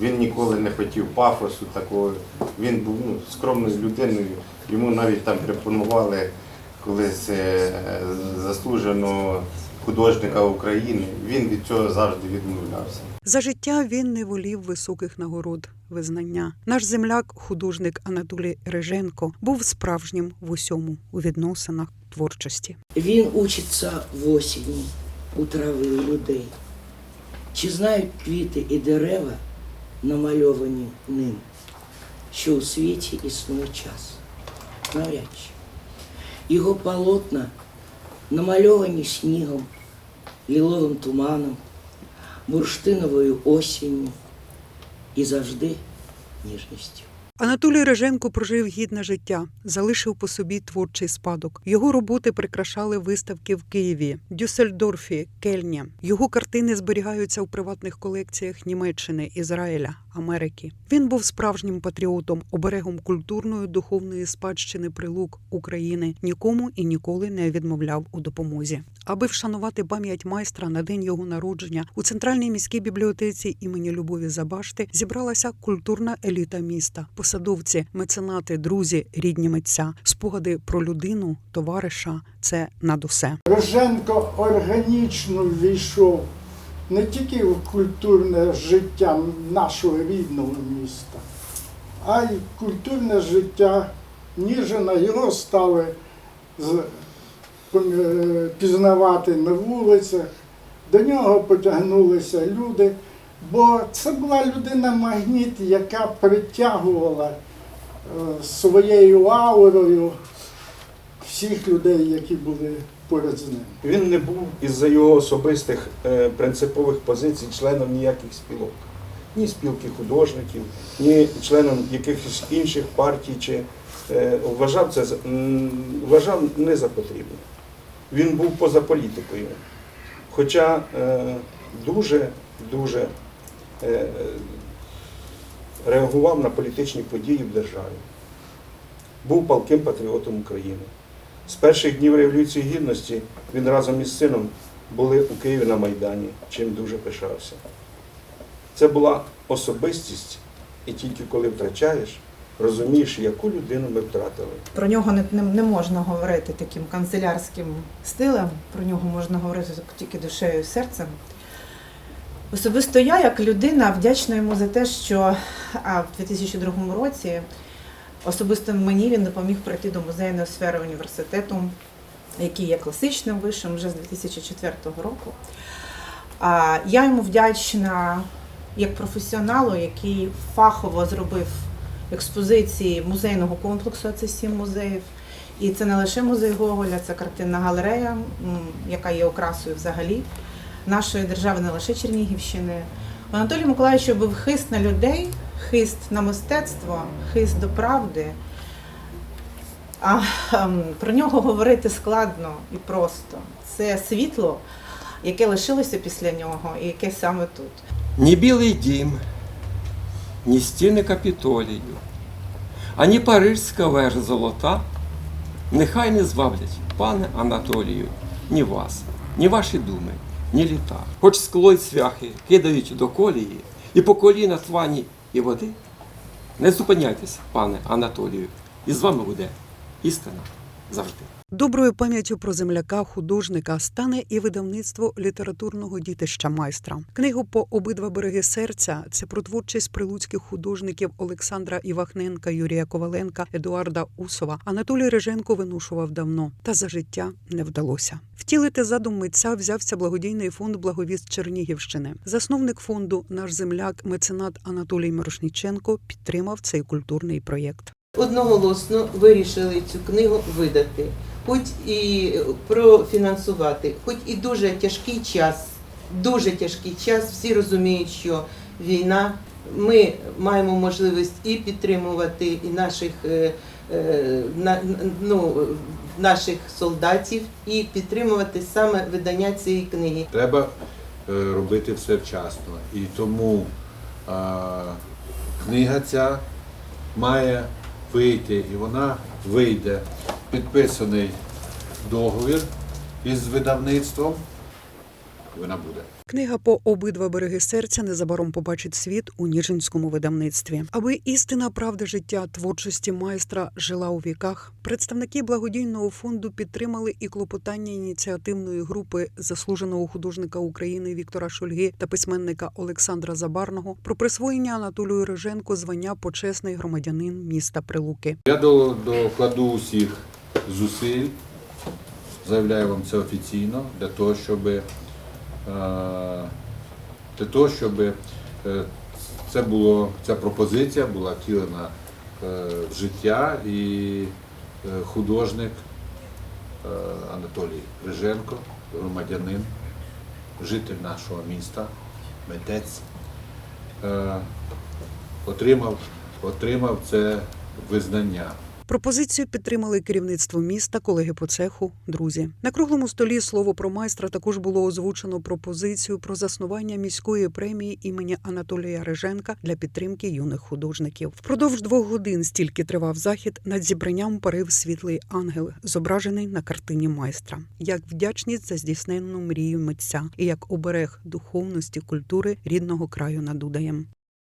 Він ніколи не хотів пафосу такого. Він був ну, скромною людиною. Йому навіть там пропонували колись е, заслуженого художника України. Він від цього завжди відмовлявся. За життя він не волів високих нагород, визнання. Наш земляк, художник Анатолій Реженко, був справжнім в усьому у відносинах творчості. Він учиться в осені у трави людей. Чи знають квіти і дерева, намальовані ним, що у світі існує час? Навряд чи. Його полотна намальовані снігом, ліловим туманом, бурштиновою осінню і завжди ніжністю. Анатолій Реженко прожив гідне життя, залишив по собі творчий спадок. Його роботи прикрашали виставки в Києві, Дюссельдорфі, Кельні. Його картини зберігаються у приватних колекціях Німеччини, Ізраїля, Америки. Він був справжнім патріотом, оберегом культурної духовної спадщини прилук України. Нікому і ніколи не відмовляв у допомозі. Аби вшанувати пам'ять майстра на день його народження у центральній міській бібліотеці імені Любові Забашти зібралася культурна еліта міста, посадовці, меценати, друзі, рідні митця, спогади про людину, товариша це над усе. Роженко органічно ввійшов не тільки в культурне життя нашого рідного міста, а й культурне життя Ніжина. Його стали е, пізнавати на вулицях, до нього потягнулися люди, бо це була людина-магніт, яка притягувала е, своєю аурою всіх людей, які були поряд з ним. Він не був із-за його особистих е, принципових позицій членом ніяких спілок. Ні спілки художників, ні членом якихось інших партій, чи е, вважав це вважав не за потрібне. Він був поза політикою. Хоча е, дуже, дуже е, реагував на політичні події в державі. Був палким патріотом України. З перших днів Революції Гідності він разом із сином були у Києві на Майдані, чим дуже пишався. Це була особистість, і тільки коли втрачаєш, розумієш, яку людину ми втратили. Про нього не, не, не можна говорити таким канцелярським стилем, про нього можна говорити тільки душею і серцем. Особисто я, як людина, вдячна йому за те, що а, в 2002 році особисто мені він допоміг пройти до музейної сфери університету, який є класичним вишим вже з 2004 року. Я йому вдячна як професіоналу, який фахово зробив експозиції музейного комплексу, це сім музеїв. І це не лише музей Гоголя, це картинна галерея, яка є окрасою взагалі нашої держави, не лише Чернігівщини. У Анатолія був хист на людей, хист на мистецтво, хист до правди. А ем, про нього говорити складно і просто. Це світло, яке лишилося після нього, і яке саме тут. Ні білий дім, ні стіни Капітолію, ані Парижська вежа золота, нехай не зваблять, пане Анатолію, ні вас, ні ваші думи, ні літа. Хоч скло й цвяхи кидають до колії, і по коліна твані і води. Не зупиняйтесь, пане Анатолію, і з вами буде істина завжди. Доброю пам'яттю про земляка, художника стане і видавництво літературного дітища майстра. Книгу по обидва береги серця це про творчість прилуцьких художників Олександра Івахненка, Юрія Коваленка, Едуарда Усова. Анатолій Реженко винушував давно, та за життя не вдалося. Втілити задум митця взявся благодійний фонд Благовіст Чернігівщини. Засновник фонду, наш земляк, меценат Анатолій Мирошніченко підтримав цей культурний проєкт. Одноголосно вирішили цю книгу видати, хоч і профінансувати, хоч і дуже тяжкий час, дуже тяжкий час. Всі розуміють, що війна. Ми маємо можливість і підтримувати і наших, е, е, ну, наших солдатів, і підтримувати саме видання цієї книги. Треба е, робити все вчасно. І тому книга ця має вийти, і вона вийде. Підписаний договір із видавництвом, вона буде. Книга по обидва береги серця незабаром побачить світ у Ніжинському видавництві. Аби істина правда життя творчості майстра жила у віках. Представники благодійного фонду підтримали і клопотання ініціативної групи заслуженого художника України Віктора Шульги та письменника Олександра Забарного про присвоєння Анатолію Риженко звання почесний громадянин міста Прилуки. Я до- докладу усіх зусиль, заявляю вам це офіційно, для того, щоб, е, для того, щоб е, це було, ця пропозиція була втілена е, в життя і е, художник е, Анатолій Риженко, громадянин, житель нашого міста, митець, е, отримав, отримав це визнання. Пропозицію підтримали керівництво міста, колеги по цеху, друзі. На круглому столі слово про майстра також було озвучено пропозицію про заснування міської премії імені Анатолія Риженка для підтримки юних художників. Впродовж двох годин стільки тривав захід. Над зібранням парив світлий ангел, зображений на картині майстра, як вдячність за здійсненну мрію митця і як оберег духовності культури рідного краю над Удаєм.